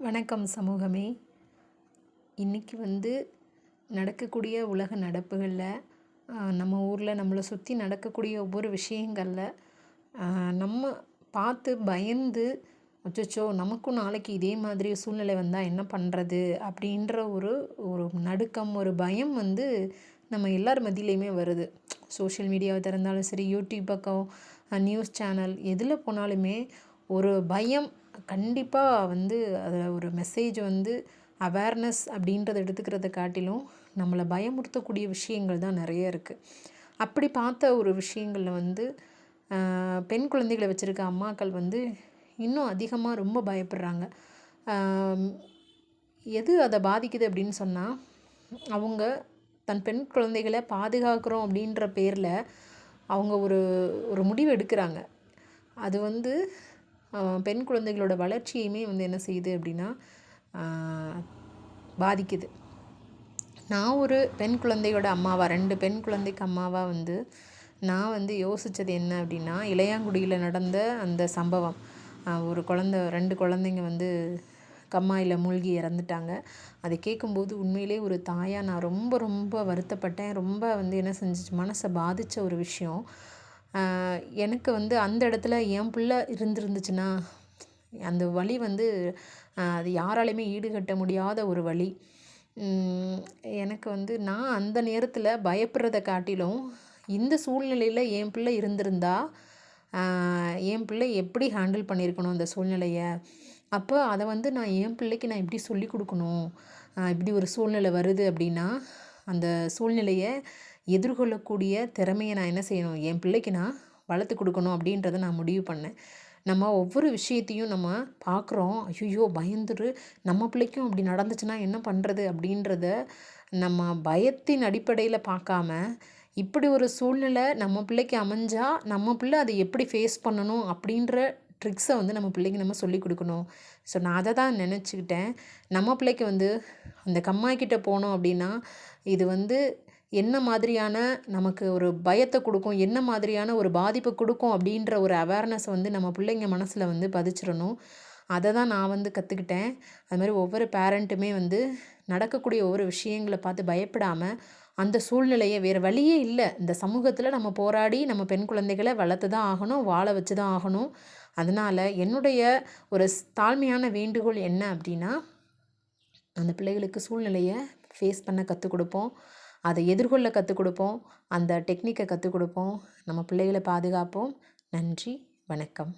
வணக்கம் சமூகமே. இன்றைக்கி வந்து நடக்கக்கூடிய உலக நடப்புகளில் நம்ம ஊரில் நம்மளை சுற்றி நடக்கக்கூடிய ஒவ்வொரு விஷயங்களில் நம்ம பார்த்து பயந்து அச்சோ நமக்கும் நாளைக்கு இதே மாதிரி சூழ்நிலை வந்தால் என்ன பண்ணுறது அப்படின்ற ஒரு ஒரு நடுக்கம் ஒரு பயம் வந்து நம்ம எல்லார் மத்தியிலையுமே வருது. சோஷியல் மீடியாவை திறந்தாலும் சரி யூடியூப் பக்கம் நியூஸ் சேனல் எதில் போனாலுமே ஒரு பயம் கண்டிப்பாக வந்து அதில் ஒரு மெசேஜ் வந்து அவேர்னஸ் அப்படின்றத எடுத்துக்கிறத காட்டிலும் நம்மளை பயமுறுத்தக்கூடிய விஷயங்கள் தான் நிறைய இருக்குது அப்படி பார்த்த ஒரு விஷயங்களில் வந்து பெண் குழந்தைகளை வச்சுருக்க அம்மாக்கள் வந்து இன்னும் அதிகமாக ரொம்ப பயப்படுறாங்க. எது அதை பாதிக்குது அப்படின்னு சொன்னால் அவங்க தன் பெண் குழந்தைகளை பாதுகாக்கிறோம் அப்படின்ற பேரில் அவங்க ஒரு ஒரு முடிவு எடுக்கிறாங்க. அது வந்து பெண் குழந்தைகளோட வளர்ச்சியுமே வந்து என்ன செய்யுது அப்படின்னா பாதிக்குது. நான் ஒரு பெண் குழந்தையோட அம்மாவாக ரெண்டு பெண் குழந்தைக்கு அம்மாவாக வந்து நான் வந்து யோசித்தது என்ன அப்படின்னா இளையாங்குடியில் நடந்த அந்த சம்பவம். ஒரு குழந்த ரெண்டு குழந்தைங்க வந்து கம்மாயில் மூழ்கி இறந்துட்டாங்க. அதை கேட்கும்போது உண்மையிலே ஒரு தாயாக நான் ரொம்ப ரொம்ப வருத்தப்பட்டேன். ரொம்ப வந்து என்ன செஞ்சிச்சு மனசை பாதித்த ஒரு விஷயம். எனக்கு வந்து அந்த இடத்துல என் பிள்ளை இருந்திருந்துச்சுன்னா அந்த வலி வந்து அது யாராலையுமே ஈடுகட்ட முடியாத ஒரு வலி. எனக்கு வந்து நான் அந்த நேரத்தில் பயப்படுறத காட்டிலும் இந்த சூழ்நிலையில் என் பிள்ளை இருந்திருந்தா என் பிள்ளை எப்படி ஹேண்டில் பண்ணியிருக்கணும் அந்த சூழ்நிலையை? அப்போ அதை வந்து நான் என் பிள்ளைக்கு நான் எப்படி சொல்லி கொடுக்கணும். இப்படி ஒரு சூழ்நிலை வருது அப்படின்னா அந்த சூழ்நிலையை எதிர்கொள்ளக்கூடிய திறமையை நான் என்ன செய்யணும்? என் பிள்ளைக்கு நான் வளர்த்து கொடுக்கணும் அப்படின்றத நான் முடிவு பண்ணேன். நம்ம ஒவ்வொரு விஷயத்தையும் நம்ம பார்க்குறோம் ஐயோ பயந்துரு. நம்ம பிள்ளைக்கும் அப்படி நடந்துச்சுன்னா என்ன பண்ணுறது அப்படின்றத நம்ம பயத்தின் அடிப்படையில் பார்க்காம இப்படி ஒரு சூழ்நிலை நம்ம பிள்ளைக்கு அமைஞ்சால் நம்ம பிள்ளை அதை எப்படி ஃபேஸ் பண்ணணும் அப்படின்ற ட்ரிக்ஸை வந்து நம்ம பிள்ளைக்கு நம்ம சொல்லிக் கொடுக்கணும். ஸோ நான் அதை தான் நினச்சிக்கிட்டேன். நம்ம பிள்ளைக்கு வந்து அந்த கம்மாய்கிட்ட போனோம் அப்படின்னா இது வந்து என்ன மாதிரியான நமக்கு ஒரு பயத்தை கொடுக்கும் என்ன மாதிரியான ஒரு பாதிப்பை கொடுக்கும் அப்படின்ற ஒரு அவேர்னஸ் வந்து நம்ம பிள்ளைங்க மனசில் வந்து பதிச்சிடணும். அதை தான் நான் வந்து கற்றுக்கிட்டேன் அது மாதிரி ஒவ்வொரு பேரண்ட்டுமே வந்து நடக்கக்கூடிய ஒவ்வொரு விஷயங்களை பார்த்து பயப்படாமல் அந்த சூழ்நிலையை வேறு வழியே இல்லை. இந்த சமூகத்தில் நம்ம போராடி நம்ம பெண் குழந்தைகளை வளர்த்து தான் ஆகணும் வாழ வச்சு தான் ஆகணும். அதனால் என்னுடைய ஒரு தாழ்மையான வேண்டுகோள் என்ன அப்படின்னா அந்த பிள்ளைகளுக்கு சூழ்நிலையை ஃபேஸ் பண்ண கற்றுக் கொடுப்போம். அதை எதிர்கொள்ள கற்றுக் கொடுப்போம். அந்த டெக்னிக்கை கற்றுக் கொடுப்போம். நம்ம பிள்ளைகளை பாதுகாப்போம். நன்றி. வணக்கம்.